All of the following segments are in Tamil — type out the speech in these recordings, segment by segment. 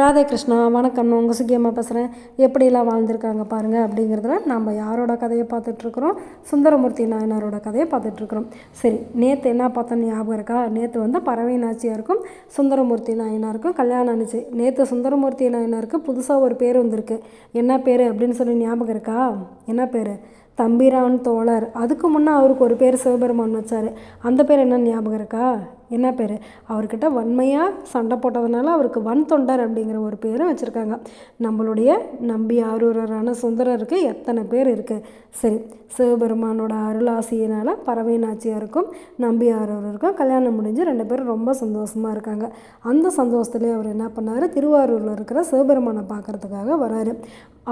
ராதே கிருஷ்ணா வணக்கம். நான் உங்கள் சுகியம்மா பேசுகிறேன் எப்படிலாம் வாழ்ந்திருக்காங்க பாருங்கள் அப்படிங்கிறதுல நம்ம யாரோட கதையை பார்த்துட்ருக்குறோம்? சுந்தரமூர்த்தி நாயனாரோட கதையை பார்த்துட்ருக்குறோம். சரி நேற்று என்ன பார்த்தோன்னு ஞாபகம் இருக்கா? நேற்று வந்து பறவை நாச்சியாருக்கும் சுந்தரமூர்த்தி நாயனாருக்கும் கல்யாணம் ஆனிச்சு. நேற்று சுந்தரமூர்த்தி நாயனாருக்கு புதுசாக ஒரு பேர் வந்திருக்கு. என்ன பேர் அப்படின்னு சொல்லி ஞாபகம் இருக்கா? என்ன பேர்? தம்பிரான் தோழர். அதுக்கு முன்னே அவருக்கு ஒரு பேர் சிவபெருமான் வச்சார். அந்த பேர் என்ன ஞாபகம் இருக்கா? என்ன பேர்? அவர்கிட்ட வன்மையாக சண்டை போட்டதுனால அவருக்கு வன் தொண்டர் அப்படிங்கிற ஒரு பேரும் வச்சுருக்காங்க. நம்மளுடைய நம்பி ஆரூரரான சுந்தரருக்கு எத்தனை பேர் இருக்குது சரி சிவபெருமானோட அருளாசியினால் பறவை நாச்சியாருக்கும் நம்பி ஆரூரருக்கும் கல்யாணம் முடிஞ்சு ரெண்டு பேரும் ரொம்ப சந்தோஷமாக இருக்காங்க. அந்த சந்தோஷத்துலேயே அவர் என்ன பண்ணார்? திருவாரூரில் இருக்கிற சிவபெருமானை பார்க்குறதுக்காக வராரு.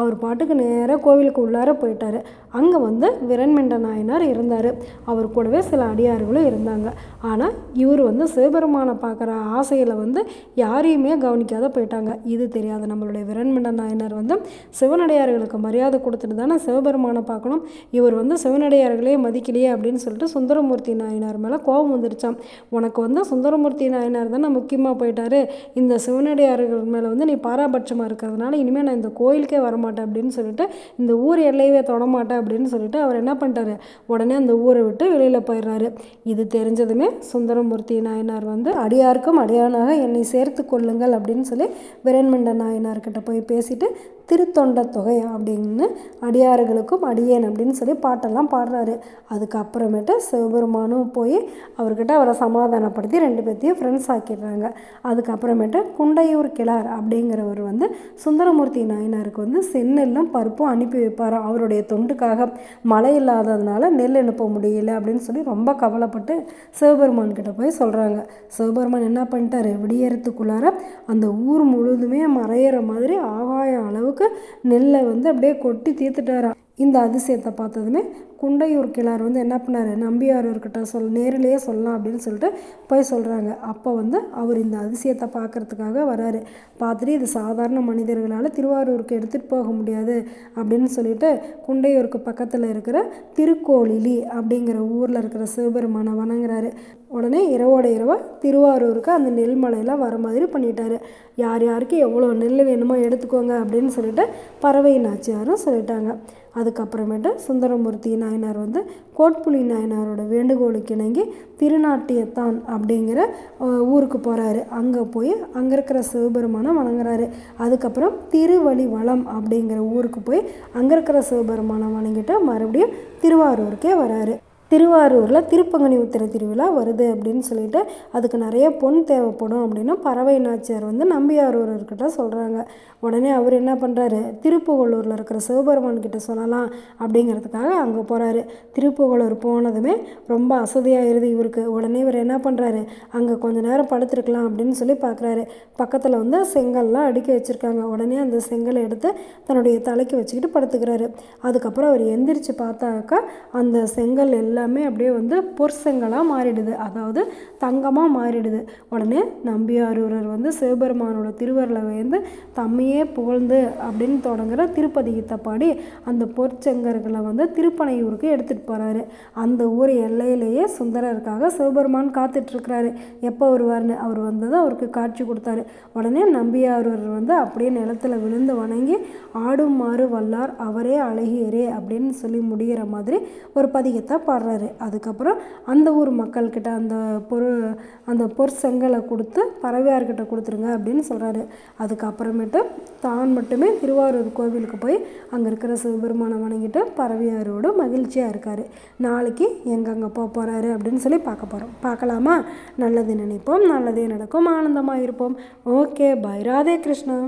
அவர் பாட்டுக்கு நேராக கோவிலுக்கு உள்ளார போயிட்டார். அங்கே வந்து விரண்மெண்ட நாயனார் இருந்தார். அவர் கூடவே சில அடியார்களும் இருந்தாங்க. ஆனால் இவர் வந்து சிவபெருமானை பார்க்குற ஆசையில் வந்து யாரையுமே கவனிக்காத போயிட்டாங்க. இது தெரியாத நம்மளுடைய விரண்மண்ட நாயனார் வந்து சிவனடையார்களுக்கு மரியாதை கொடுத்துட்டு தானே சிவபெருமானை பார்க்கணும். இவர் வந்து சிவனடையார்களே மதிக்கலையே அப்படின்னு சொல்லிட்டு சுந்தரமூர்த்தி நாயனார் மேலே கோபம் வந்துருச்சான் உனக்கு வந்து சுந்தரமூர்த்தி நாயனார் தானே முக்கியமாக போயிட்டாரு. இந்த சிவனடியார்கள் மேலே வந்து நீ பாராபட்சமாக இருக்கிறதுனால இனிமேல் நான் இந்த கோயிலுக்கே வரமாட்டேன் அப்படின்னு சொல்லிட்டு இந்த ஊர் எல்லையவே தொடமாட்டேன் அப்படின்னு சொல்லிட்டு அவர் என்ன பண்ணிட்டாரு? உடனே அந்த ஊரை விட்டு வெளியில் போயிடுறாரு. இது தெரிஞ்சதுமே சுந்தரமூர்த்தி நாயனார் வந்து அடியாருக்கும் அடியானாக என்னை சேர்த்து கொள்ளுங்கள் அப்படின்னு சொல்லி விரண்மண்ட நாயனார்கிட்ட போய் பேசிட்டு திருத்தொண்ட தொகை அப்படின்னு அடியார்களுக்கும் அடியேன் அப்படின்னு சொல்லி பாட்டெல்லாம் பாடுறாரு. அதுக்கப்புறமேட்டு சிவபெருமானும் போய் அவர்கிட்ட அவரை சமாதானப்படுத்தி ரெண்டு பேர்த்தையும் ஃப்ரெண்ட்ஸ் ஆக்கிடுறாங்க. அதுக்கப்புறமேட்டு குண்டையூர் கிளார் அப்படிங்கிறவர் வந்து சுந்தரமூர்த்தி நாயனாருக்கு வந்து செந்நெல்லும் பருப்பும் அனுப்பி வைப்பார்? அவருடைய தொண்டுக்காக மழை இல்லாததுனால நெல் அனுப்ப முடியல அப்படின்னு சொல்லி ரொம்ப கவலைப்பட்டு சிவபெருமான் கிட்ட போய் சொல்கிறாங்க சிவபெருமான் என்ன பண்ணிட்டாரு? விடியறதுக்குள்ளார அந்த ஊர் முழுதுமே மறையிற மாதிரி ஆகாய அளவுக்கு நெல்லை வந்து அப்படியே கொட்டி தீர்த்துட்டாராம் இந்த அதிசயத்தை பார்த்ததுமே குண்டையூர் கிழார் வந்து என்ன பண்ணார்? நம்பியாரூர்கிட்ட சொல் நேரிலேயே சொல்லலாம் அப்படின்னு சொல்லிட்டு போய் சொல்கிறாங்க அப்போ வந்து அவர் இந்த அதிசயத்தை பார்க்குறதுக்காக வராரு. பார்த்துட்டு இது சாதாரண மனிதர்களால் திருவாரூருக்கு எடுத்துகிட்டு போக முடியாது அப்படின்னு சொல்லிட்டு குண்டையூருக்கு பக்கத்தில் இருக்கிற திருக்கோளிலி அப்படிங்கிற ஊரில் இருக்கிற சிவபெருமானை வணங்குறாரு. உடனே இரவோட இரவாக திருவாரூருக்கு அந்த நெல்மலையில் வர மாதிரி பண்ணிட்டாரு. யார் யாருக்கு எவ்வளோ நெல் வேணுமோ எடுத்துக்கோங்க அப்படின்னு சொல்லிட்டு பறவை நாச்சியாரும் சொல்லிட்டாங்க. அதுக்கப்புறமேட்டு சுந்தரமூர்த்தி நாயனார் வந்து கோட்புலி நாயனாரோட வேண்டுகோளுக்கு இணங்கி திருநாட்டியத்தான் அப்படிங்கிற ஊருக்கு போகிறாரு அங்கே போய் அங்கே இருக்கிற சிவபெருமானை வணங்குறாரு. அதுக்கப்புறம் திருவழிவளம் அப்படிங்கிற ஊருக்கு போய் அங்கே இருக்கிற சிவபெருமானை வணங்கிட்டு மறுபடியும் திருவாரூருக்கே வராரு. திருவாரூரில் திருப்பங்கனி உத்திர திருவிழா வருது அப்படின்னு சொல்லிட்டு அதுக்கு நிறைய பொன் தேவைப்படும் அப்படின்னா பறவை நாச்சியார் வந்து நம்பியாரூர்கிட்ட சொல்கிறாங்க உடனே அவர் என்ன பண்ணுறாரு திருப்புகலூரில் இருக்கிற சிவபெருமான் கிட்ட சொல்லலாம் அப்படிங்கிறதுக்காக அங்கே போகிறாரு திருப்புகலூர் போனதுமே ரொம்ப அசதியாகிருது இவருக்கு. உடனே இவர் என்ன பண்ணுறாரு அங்கே கொஞ்ச நேரம் படுத்துருக்கலாம் அப்படின்னு சொல்லி பார்க்குறாரு பக்கத்தில் வந்து செங்கல்லாம் அடுக்கி வச்சுருக்காங்க. உடனே அந்த செங்கலை எடுத்து தன்னுடைய தலைக்கு வச்சுக்கிட்டு படுத்துக்கிறாரு. அதுக்கப்புறம் அவர் எந்திரிச்சு பார்த்தாக்கா அந்த செங்கல் எல்லாம் எல்லாமே அப்படியே வந்து பொற்செங்கலாக மாறிடுது. அதாவது தங்கமாக மாறிடுது. உடனே நம்பியாரூரர் வந்து சிவபெருமானோட திருவருளை வந்து தம்மையே புகழ்ந்து அப்படின்னு தொடங்குற திருப்பதிகத்தை பாடி அந்த பொற்செங்கர்களை வந்து திருப்பனையூருக்கு எடுத்துகிட்டு போகிறாரு அந்த ஊர் எல்லையிலேயே சுந்தரருக்காக சிவபெருமான் காத்துட்ருக்கிறாரு. எப்போ வருவார்னு அவர் வந்ததை அவருக்கு காட்சி கொடுத்தாரு. உடனே நம்பியாரூர் வந்து அப்படியே நிலத்தில் விழுந்து வணங்கி ஆடும் மாறு வல்லார் அவரே அழகியரே அப்படின்னு சொல்லி முடிகிற மாதிரி ஒரு பதிகத்தை பாடுறாரு. வர்றாரு அதுக்கப்புறம் அந்த ஊர் மக்கள்கிட்ட அந்த பொருள் அந்த பொற்செங்கலை கொடுத்து பறவையார்கிட்ட கொடுத்துருங்க அப்படின்னு சொல்கிறாரு அதுக்கப்புறமேட்டு தான் மட்டுமே திருவாரூர் கோவிலுக்கு போய் அங்கே இருக்கிற சிவபெருமானை வணங்கிட்டு பறவையாரோட மகிழ்ச்சியாக இருக்கார். நாளைக்கு எங்கெங்கே போக போகிறாரு அப்படின்னு சொல்லி பார்க்க போகிறோம் பார்க்கலாமா? நல்லது நினைப்போம் நல்லதே நடக்கும் ஆனந்தமாக இருப்போம். Okay bye Radhe Krishna.